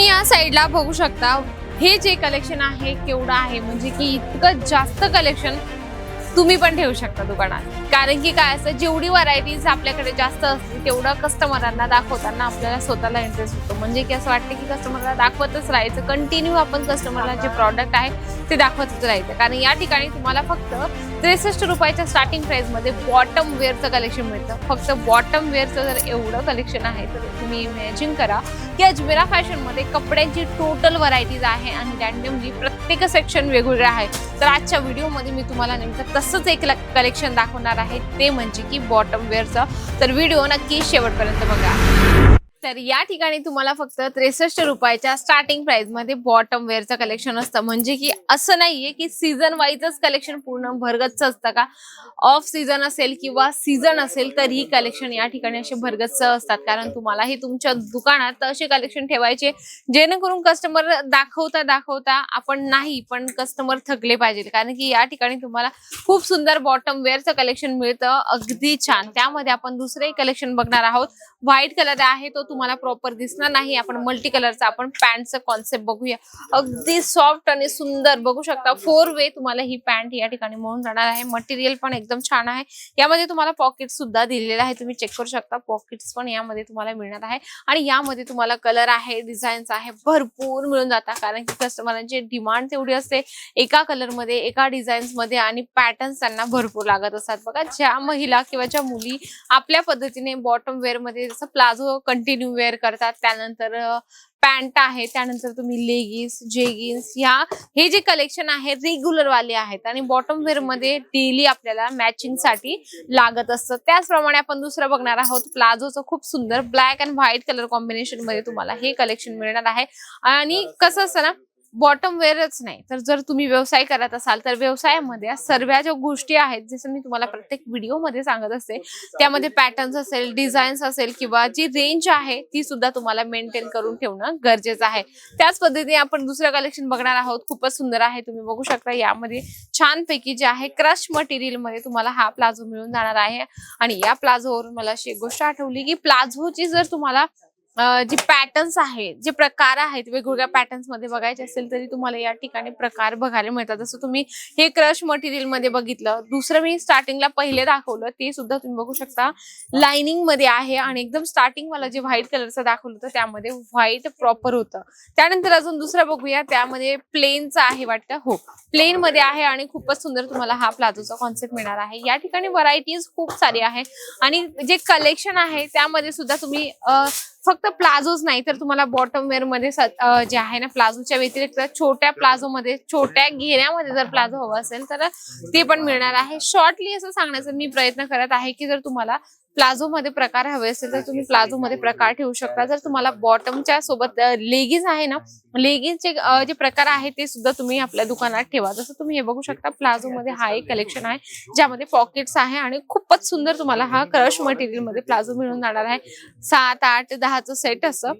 तुम्ही या साईडला बघू शकता. हे जे कलेक्शन आहे केवढं आहे? म्हणजे की इतकं जास्त कलेक्शन तुम्ही पण ठेवू शकता दुकानात. कारण की काय असतं जेवढी व्हरायटीज आपल्याकडे जास्त असते तेवढं कस्टमरांना दाखवताना आपल्याला स्वतःला इंटरेस्ट होतो. म्हणजे की असं वाटतं की कस्टमरला दाखवतच राहायचं. कंटिन्यू आपण कस्टमरला जे प्रॉडक्ट आहे ते दाखवतच राहायचं. कारण या ठिकाणी तुम्हाला फक्त त्रेसष्ट रुपयाच्या स्टार्टिंग प्राईजमध्ये बॉटम वेअरचं कलेक्शन मिळतं. फक्त बॉटम वेअरचं जर एवढं कलेक्शन आहे तर तुम्ही इमॅजिन करा की अजमेरा फॅशनमध्ये कपड्यांची टोटल व्हरायटीज आहे आणि रॅन्डमली म्हणजे प्रत्येक सेक्शन वेगवेगळं आहे तर आजच्या व्हिडिओमध्ये मी तुम्हाला नेमकं तसंच एक कलेक्शन दाखवणार आहे. ते म्हणजे की बॉटम वेअरचं तर व्हिडिओ नक्की शेवटपर्यंत बघा. तर या ठिकाणी तुम्हाला फक्त त्रेसष्ट रुपयाच्या स्टार्टिंग प्राइसमध्ये बॉटम वेअरचं कलेक्शन असतं. म्हणजे की असं नाहीये की सीझन वाईजच कलेक्शन पूर्ण भरगतच असतं का? ऑफ सीझन असेल किंवा सीझन असेल तरीही कलेक्शन या ठिकाणी असे भरगतच असतात. कारण तुम्हाला हे तुमच्या दुकानात असे कलेक्शन ठेवायचे जेणेकरून कस्टमर दाखवता दाखवता आपण नाही पण कस्टमर थकले पाहिजेत. कारण की या ठिकाणी तुम्हाला खूप सुंदर बॉटम वेअरचं कलेक्शन मिळतं. अगदी छान. त्यामध्ये आपण दुसरे कलेक्शन बघणार आहोत. व्हाईट कलर आहे तो तुम्हाला प्रॉपर दिसणार नाही. आपण मल्टी कलरचा आपण पॅन्टचं कॉन्सेप्ट बघूया. अगदी सॉफ्ट आणि सुंदर. बघू शकता फोर वे तुम्हाला ही पॅन्ट या ठिकाणी मिळून जाणार आहे. मटेरियल पण एकदम छान आहे. यामध्ये तुम्हाला पॉकेट सुद्धा दिलेलं आहे तुम्ही चेक करू शकता पॉकेट्स पण यामध्ये तुम्हाला मिळणार आहे. आणि यामध्ये तुम्हाला कलर आहे डिझाईन्स आहे भरपूर मिळून जातात. कारण की कस्टमरांची डिमांड तेवढी असते. एका कलरमध्ये एका डिझाईन्समध्ये आणि पॅटर्न्स त्यांना भरपूर लागत असतात. बघा ज्या महिला किंवा ज्या मुली आपल्या पद्धतीने बॉटम वेअरमध्ये जसं प्लाझो कंटिन्यू वेअर करतात. त्यानंतर पॅन्ट आहे. त्यानंतर तुम्ही लेगिन्स जेगिन्स ह्या हे जे कलेक्शन आहे रेग्युलर वाले आहेत. आणि बॉटम वेअरमध्ये डेली आपल्याला मॅचिंगसाठी लागत असतं. त्याचप्रमाणे आपण दुसरं बघणार आहोत. प्लाझोचं खूप सुंदर ब्लॅक अँड व्हाईट कलर कॉम्बिनेशनमध्ये तुम्हाला हे कलेक्शन मिळणार आहे. आणि कसं असतं ना बॉटम वेअरच नाही. तर जर तुम्ही व्यवसाय करत असाल तर व्यवसायामध्ये सर्व ज्या गोष्टी आहेत जसं मी तुम्हाला प्रत्येक व्हिडिओमध्ये सांगत असते त्यामध्ये पॅटर्न्स असेल डिझाईन्स असेल किंवा जी रेंज आहे ती सुद्धा तुम्हाला मेंटेन करून ठेवणं गरजेचं आहे. त्याच पद्धतीने आपण दुसरं कलेक्शन बघणार आहोत. खूपच सुंदर आहे तुम्ही बघू शकता. यामध्ये छानपैकी जे आहे क्रश मटेरियलमध्ये तुम्हाला हा प्लाझो मिळून जाणार आहे. आणि या प्लाझोवरून मला अशी एक गोष्ट आठवली की प्लाझोची जर तुम्हाला जे पॅटर्न्स आहेत जे प्रकार आहेत वेगवेगळ्या पॅटर्न्समध्ये बघायचे असेल तरी तुम्हाला या ठिकाणी प्रकार बघायला मिळतात. जसं तुम्ही हे क्रश मटेरियलमध्ये बघितलं दुसरं मी स्टार्टिंगला पहिले दाखवलं ते सुद्धा तुम्ही बघू शकता. लाइनिंगमध्ये आहे आणि एकदम स्टार्टिंग मला जे व्हाईट कलरचं दाखवलं होतं त्यामध्ये व्हाईट प्रॉपर होतं. त्यानंतर अजून दुसरं बघूया त्यामध्ये प्लेनचं आहे वाटतं. हो प्लेन मध्ये आहे आणि खूपच सुंदर तुम्हाला हा प्लाझोचा कॉन्सेप्ट मिळणार आहे. या ठिकाणी व्हरायटीज खूप सारी आहे आणि जे कलेक्शन आहे त्यामध्ये सुद्धा तुम्ही फक्त प्लाझोच नाही तर तुम्हाला बॉटम वेअरमध्ये स- जे आहे ना प्लाझोच्या व्यतिरिक्त छोट्या प्लाझो मध्ये छोट्या घेण्यामध्ये जर प्लाझो हवा असेल तर ते पण मिळणार आहे. शॉर्टली असं सांगण्याचा मी प्रयत्न करत आहे की जर तुम्हाला प्लाझो मध्ये प्रकार हवे असेल तर तुम्ही प्लाझो मध्ये प्रकार ठेवू शकता. जर तुम्हाला बॉटमच्या सोबत लेगिन्स आहे ना लेगिन्सचे जे प्रकार आहे ते सुद्धा तुम्ही आपल्या दुकानात ठेवा. जसं तुम्ही हे बघू शकता प्लाझो मध्ये हा एक कलेक्शन आहे ज्यामध्ये पॉकेट्स आहे आणि खूपच सुंदर तुम्हाला हा क्रश मटेरियलमध्ये प्लाझो मिळून जाणार आहे. सात आठ दहा दहाचं सेट असं.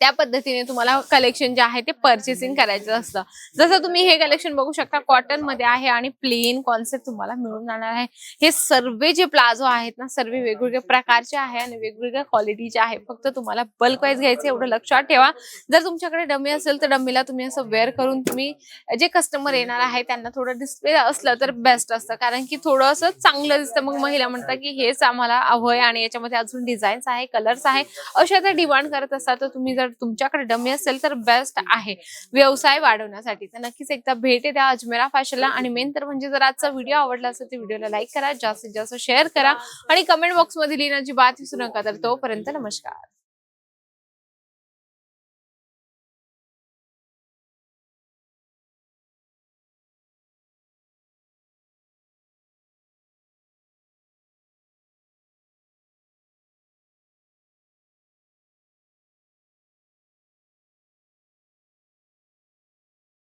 त्या पद्धतीने तुम्हाला कलेक्शन जे आहे ते परचेसिंग करायचं असतं. जसं तुम्ही हे कलेक्शन बघू शकता कॉटनमध्ये आहे आणि प्लेन कॉन्सेप्ट तुम्हाला मिळून जाणार आहे. हे सर्व जे प्लाझो आहेत ना सर्व वेगवेगळ्या प्रकारचे आहे आणि वेगवेगळ्या क्वालिटीचे आहे. फक्त तुम्हाला बल्क वाईज घ्यायचं एवढं लक्षात ठेवा. जर तुमच्याकडे डमी असेल तर डमीला तुम्ही असं वेअर करून तुम्ही जे कस्टमर येणार आहे त्यांना थोडं डिस्प्ले असलं तर बेस्ट असतं. कारण की थोडं असं चांगलं दिसतं. मग महिला म्हणतात की हेच आम्हाला हवंय आणि याच्यामध्ये अजून डिझाईन्स आहे कलर्स आहे. अशा जर डिमांड करत असतात तर तुम्ही जर जर तुमच्याकडे डमी असेल तर बेस्ट आहे. व्यवसाय वाढवण्यासाठी. तर नक्कीच एकदा भेट द्या अजमेरा फॅशनला. आणि मेन तर म्हणजे जर आजचा व्हिडिओ आवडला असेल तर व्हिडिओला लाईक करा. जास्तीत जास्त शेअर करा. आणि कमेंट बॉक्समध्ये लिहिण्याची बात विसरू नका. तर तोपर्यंत नमस्कार.